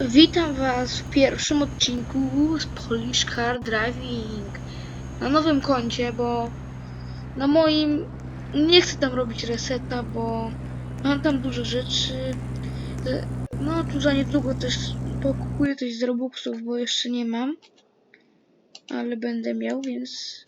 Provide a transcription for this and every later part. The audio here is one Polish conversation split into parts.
Witam Was w pierwszym odcinku z Polish Car Driving na nowym koncie, bo na moim nie chcę tam robić reseta, bo mam tam dużo rzeczy. No tu za niedługo też pokupuję coś z Robuxów, bo jeszcze nie mam, ale będę miał, więc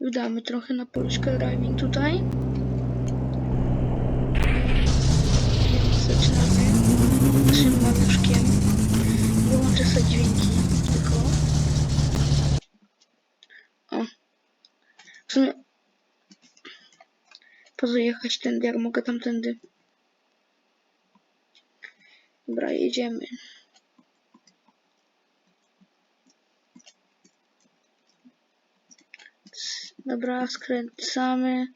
wydamy trochę na Polish Car Driving tutaj. Sumie... Po co jechać tędy, jak mogę tamtędy? Dobra, jedziemy. Dobra, skręcamy.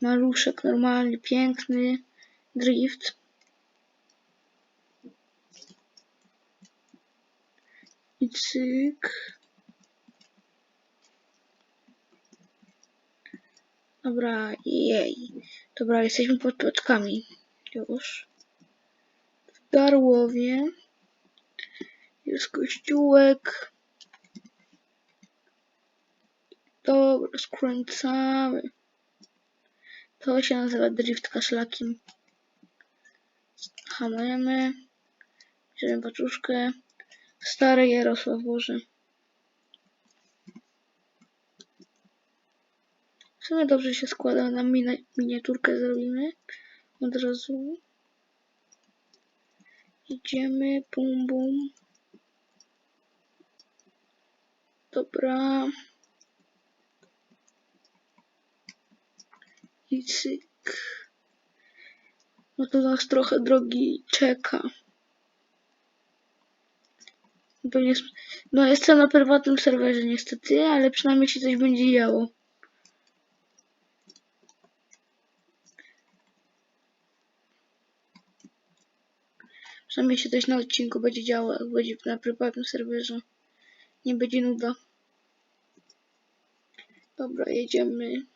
Maluszek normalny, piękny. Drift. I cyk. Dobra, jej. Dobra, jesteśmy pod płotkami. Już. W Darłowie. Jest kościółek. Dobra, skręcamy. To się nazywa drift kaszlakiem. Hamujemy. Bierzemy paczuszkę. Stary Jarosław Boże. Sumie dobrze się składa na mini miniaturkę zrobimy. Od razu. Idziemy, bum bum. Dobra. I cyk. No to nas trochę drogi czeka. No jestem na prywatnym serwerze niestety, ale przynajmniej się coś będzie działo. Przynajmniej się coś na odcinku będzie działo, jak będzie na prywatnym serwerze. Nie będzie nuda. Dobra, jedziemy.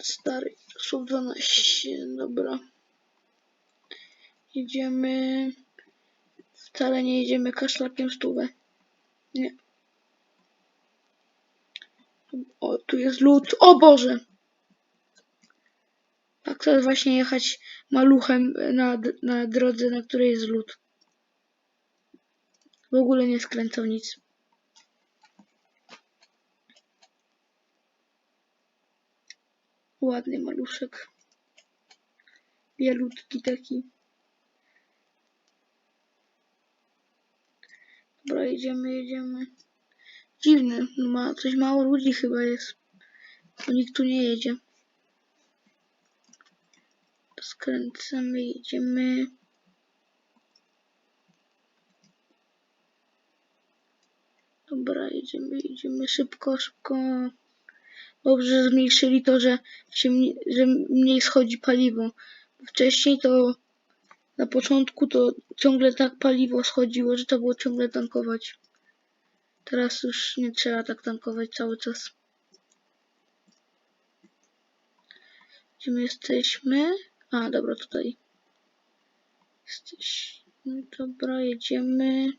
Stary, słów 12, dobra. Jedziemy. Wcale nie jedziemy kaszlakiem stówę. Nie. O, tu jest lód. O Boże! Tak chcę właśnie jechać maluchem na, na drodze, na której jest lód. W ogóle nie skręcał nic. Ładny maluszek. Bielutki taki. Dobra, jedziemy, jedziemy. Dziwne, ma, coś mało ludzi chyba jest. Nikt tu nie jedzie. Skręcamy, jedziemy. Dobra, jedziemy, jedziemy szybko, szybko. Dobrze, że zmniejszyli to, że, się, mniej- że mniej schodzi paliwo. Wcześniej to na początku to ciągle tak paliwo schodziło, że to było ciągle tankować. Teraz już nie trzeba tak tankować cały czas. Gdzie my jesteśmy? A, dobra, tutaj. Jesteśmy, dobra, jedziemy.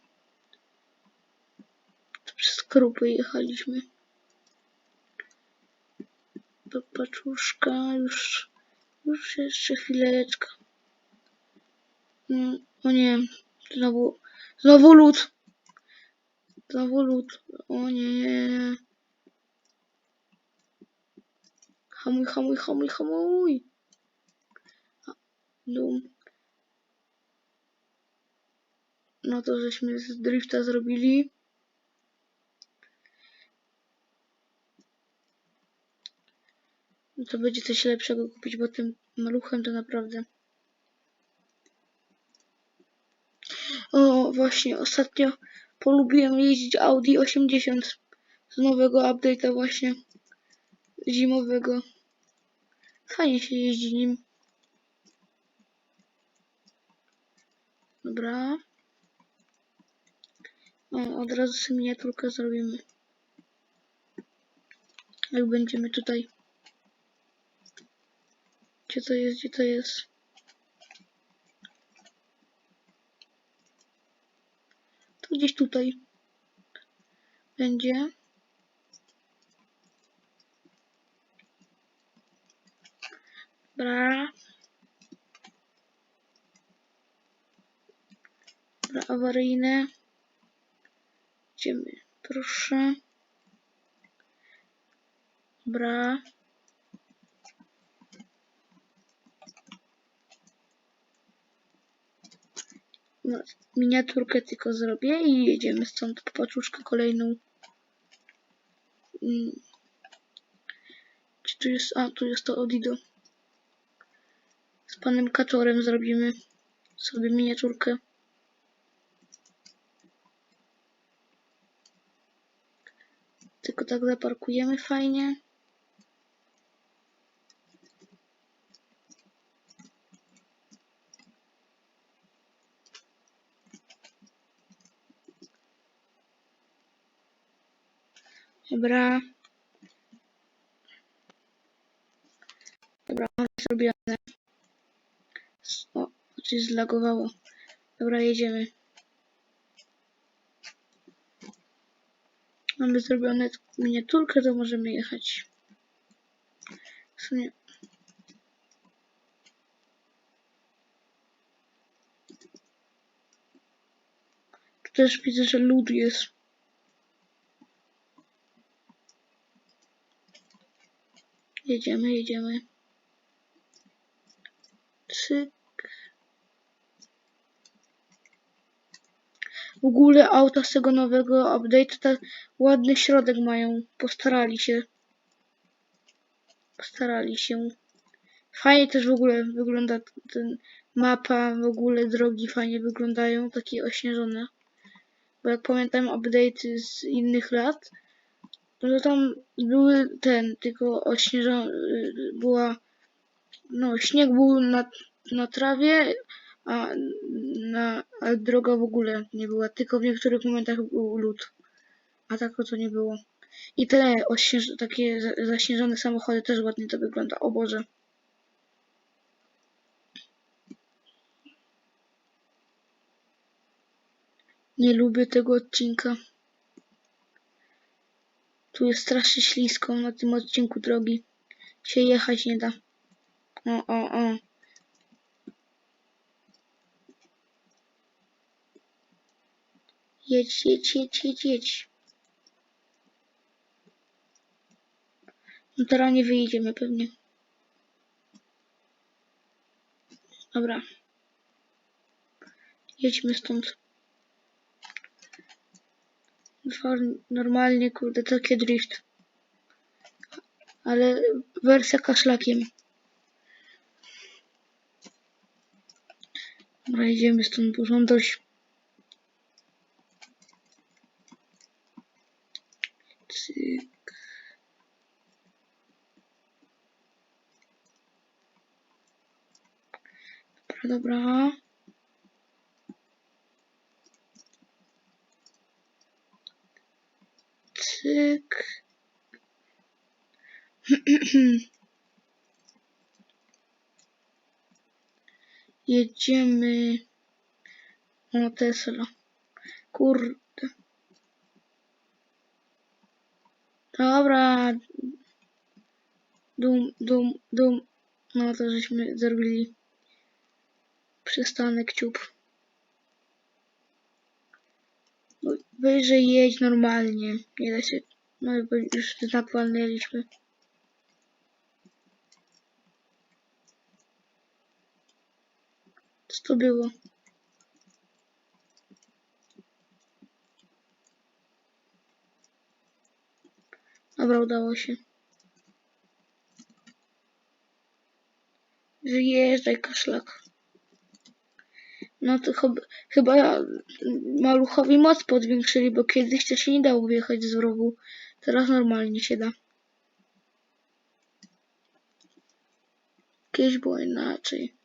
To przez krupy jechaliśmy. Pa- Paczuszka, już, już jeszcze chwileczkę. Mm, O nie, znowu, znowu lód. Znowu lód. O nie. Hamuj, hamuj, hamuj, hamuj. Dum. No to żeśmy z drifta zrobili. No to będzie coś lepszego kupić, bo tym maluchem to naprawdę. O, właśnie, ostatnio polubiłem jeździć Audi 80 z nowego update'a właśnie zimowego. Fajnie się jeździ nim. Dobra. O, od razu sobie miniaturkę zrobimy. Jak będziemy tutaj. Gdzie to jest, gdzie to jest? To gdzieś tutaj będzie. Dobra, Dobra, awaryjne. Idziemy, proszę. Dobra. No, miniaturkę tylko zrobię i jedziemy stąd po paczuszkę kolejną. Mm. Czy tu jest... A, tu jest to Odido. Z panem Kaczorem zrobimy sobie miniaturkę. Tylko tak zaparkujemy fajnie. Dobra. Dobra, mamy zrobione. O, coś zlagowało. Dobra, jedziemy. Mamy zrobione miniaturkę, to możemy jechać. W sumie. Też widzę, że lód jest. Jedziemy, jedziemy. Cyk. W ogóle auta z tego nowego update tak ładny środek mają. Postarali się. Postarali się. Fajnie też w ogóle wygląda ten mapa, w ogóle drogi fajnie wyglądają, takie ośnieżone. Bo jak pamiętam update'y z innych lat, no to tam były ten, tylko ośnieżone, była, no śnieg był na, na trawie, a, na, a droga w ogóle nie była, tylko w niektórych momentach był lód. A tak to nie było. I te takie za- zaśnieżone samochody też ładnie to wygląda. O Boże. Nie lubię tego odcinka. Tu jest strasznie ślisko na tym odcinku drogi. Się jechać nie da. O, o, o. Jedź, jedź, jedź, jedź, jedź. No teraz nie wyjedziemy pewnie. Dobra. Jedźmy stąd. Nor- Normalnie, kurde, takie drift. Ale wersja kaszlakiem. Dobra, jedziemy stąd, bo dość. Cyk. Dobra. Cyk. Jedziemy. O, Tesla. Kurde. Dobra. Dum, dum, dum. No to żeśmy zrobili przystanek ciup. No, Wyżej jedź normalnie. Nie da się. No bo już znak. Co to było? Dobra, udało się. Wyjeżdżaj, kaszlak. No to chyba, chyba maluchowi moc podwiększyli, bo kiedyś to się nie dało wjechać z rowu. Teraz normalnie się da. Kiedyś było inaczej.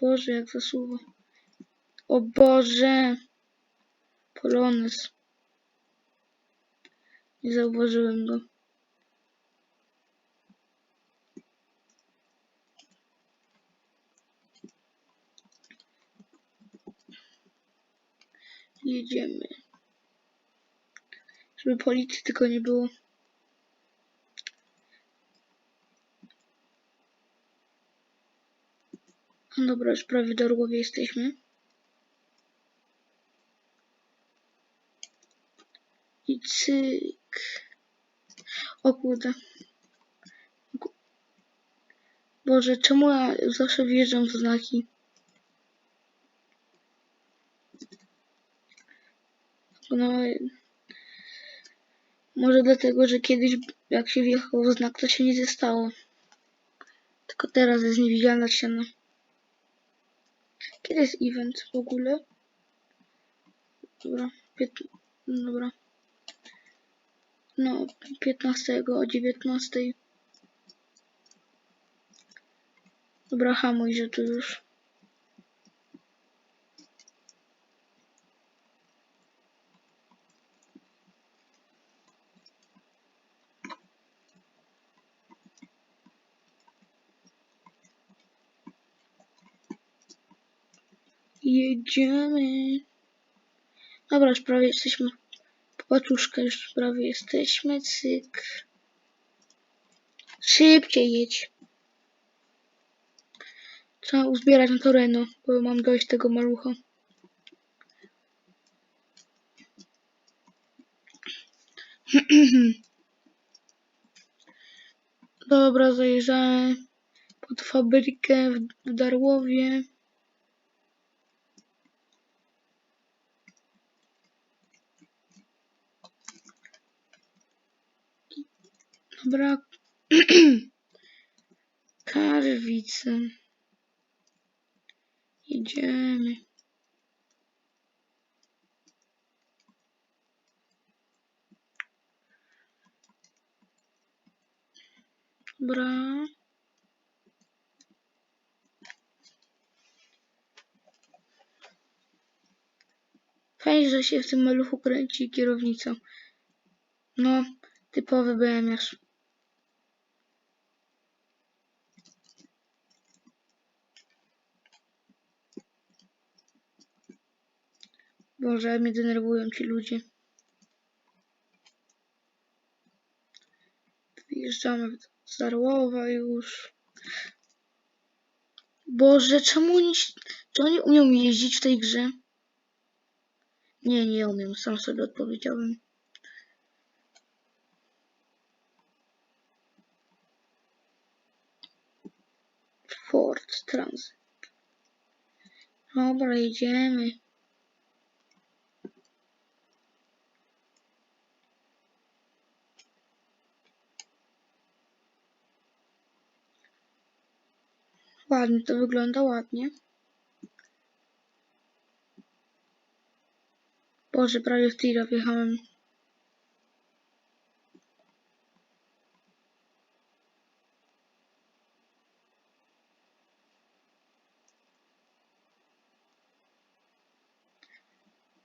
Boże, jak zasuwa. O Boże! Polonez. Nie zauważyłem go. Jedziemy. Żeby policji tylko nie było. No dobra, już prawie w Darłowie jesteśmy. I cyk. O kurde. Ku- Boże, czemu ja zawsze wjeżdżam w znaki? No, może dlatego, że kiedyś jak się wjechało w znak, to się nie stało. Tylko teraz jest niewidzialna ściana. Kiedy jest event w ogóle? Dobra, pięt... dobra. No, 15 o 19. Dobra, hamuj, że tu już. Jedziemy. Dobra, już prawie jesteśmy. Płaczuszka, już prawie jesteśmy. Cyk. Szybciej jedź. Trzeba uzbierać na toreno, bo mam dość tego malucha. Dobra, zajeżdżałem pod fabrykę w Darłowie. Dobra. Karwice. Jedziemy. Dobra. Fajnie, że się w tym maluchu kręci kierownicą. No, typowy BMS. Boże, mnie denerwują ci ludzie. Wyjeżdżamy z Darłowa już. Boże, czemu oni, czy oni umią jeździć w tej grze? Nie, nie umiem, sam sobie odpowiedziałem. Ford Transit. Dobra, jedziemy. Ładnie to wygląda, ładnie. Boże, prawie w tira wjechałem.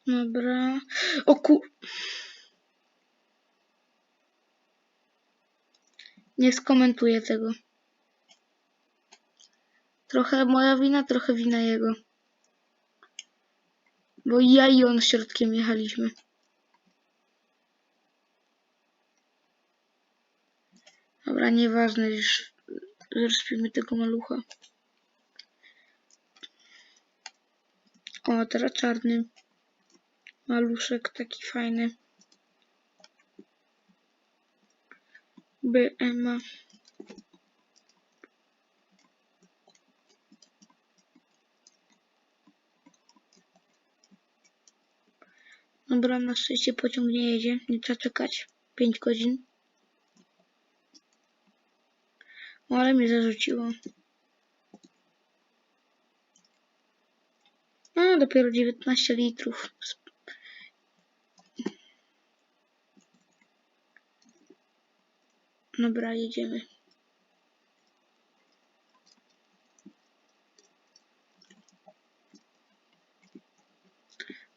Dobra. O ku... Nie skomentuję tego. Trochę moja wina, trochę wina jego. Bo ja i on środkiem jechaliśmy. Dobra, nieważne, już zresztą tego malucha. O, teraz czarny maluszek, taki fajny. BMA. Dobra, na szczęście pociąg nie jedzie, nie trzeba czekać 5 godzin. O, ale mnie zarzuciło. A, dopiero 19 litrów. Dobra, jedziemy.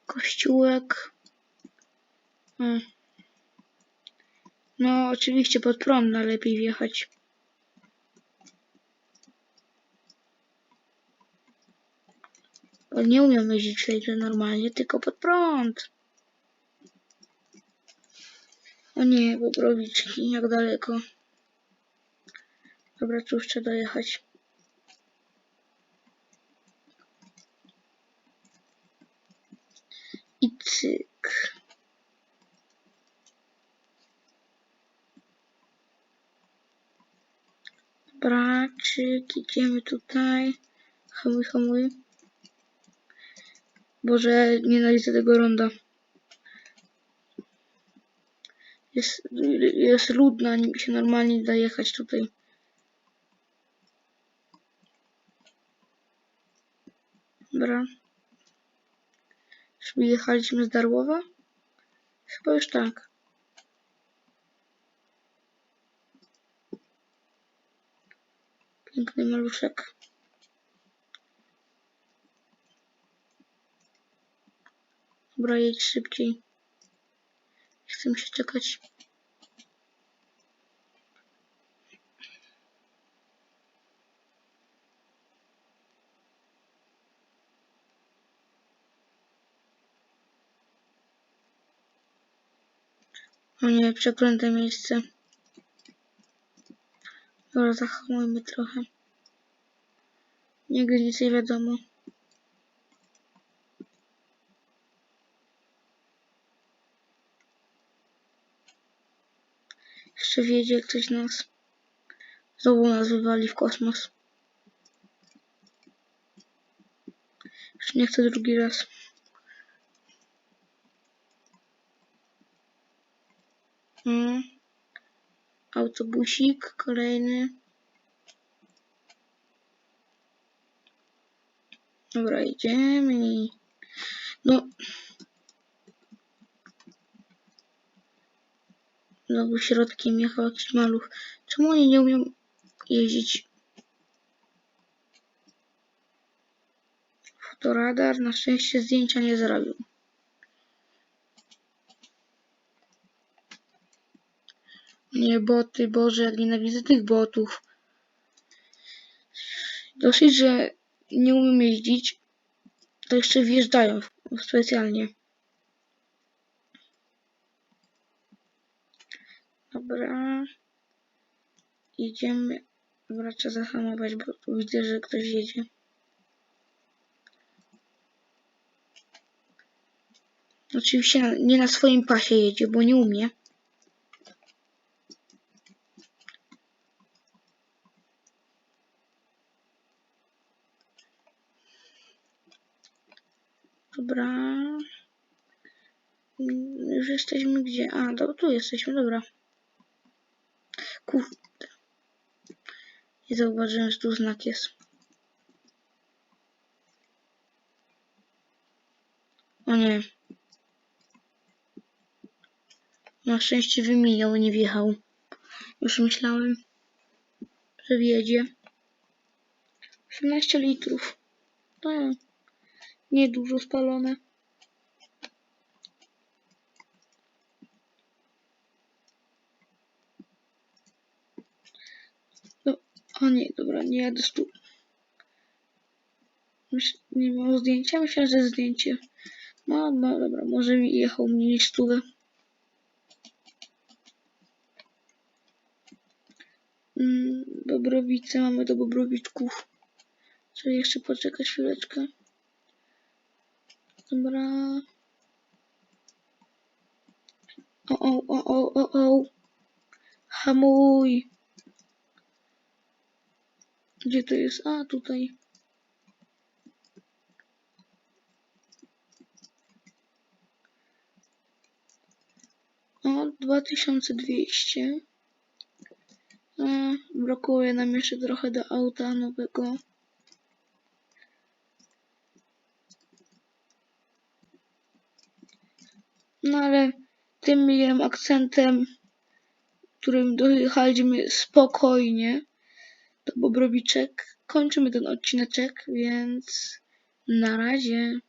Kościółek. Hmm. No, oczywiście pod prąd najlepiej wjechać. Bo nie umiem jeździć wszędzie normalnie, tylko pod prąd. O nie, Bobrowiczki, jak daleko. Dobra, tu jeszcze dojechać. I cyk. Dobra, idziemy tutaj. Hamuj, hamuj. Boże, nienawidzę tego ronda. Jest, jest ludna, mi się normalnie nie da jechać tutaj. Dobra. Czy jechaliśmy z Darłowa? Chyba już tak. Piękny maluszek. Dobra, jedź szybciej. Nie chcę się czekać. O nie, przeklęte miejsce. Dobra, zahamujmy trochę. Nigdy nic nie wiadomo. Jeszcze wiedzie ktoś nas. Znowu nas wywali w kosmos. Już nie chcę drugi raz. Mm. Autobusik kolejny. Dobra, idziemy. No. Znowu środkiem jechał jakiś maluch. Czemu oni nie umieją jeździć? Fotoradar na szczęście zdjęcia nie zrobił. Nie, boty, Boże, jak nienawidzę tych botów. Dosyć, że nie umiem jeździć, to jeszcze wjeżdżają specjalnie. Dobra. Idziemy. Dobra, trzeba zahamować, bo widzę, że ktoś jedzie. Oczywiście nie na swoim pasie jedzie, bo nie umie. Dobra. Mm, Już jesteśmy gdzie? A, do, tu jesteśmy, dobra. Kurde. Nie zauważyłem, że tu znak jest. O nie. Na szczęście wyminął, nie wjechał. Już myślałem, że wjedzie. 18 litrów. To niedużo spalone. No, o nie, dobra, nie jadę tu. Nie mam zdjęcia? Myślałem, że zdjęcie. No, no dobra, może mi jechał mniej niż stówę. Mm, Bobrowice, mamy do Bobrowiczków. Trzeba jeszcze poczekać chwileczkę. Dobra. O, o, o, o, o, o. Hamuj. Gdzie to jest? A, tutaj. O, 2200. E, brakuje nam jeszcze trochę do auta nowego. No ale tym miłym akcentem, którym dojechaliśmy spokojnie do Bobrowiczek, kończymy ten odcineczek, więc na razie.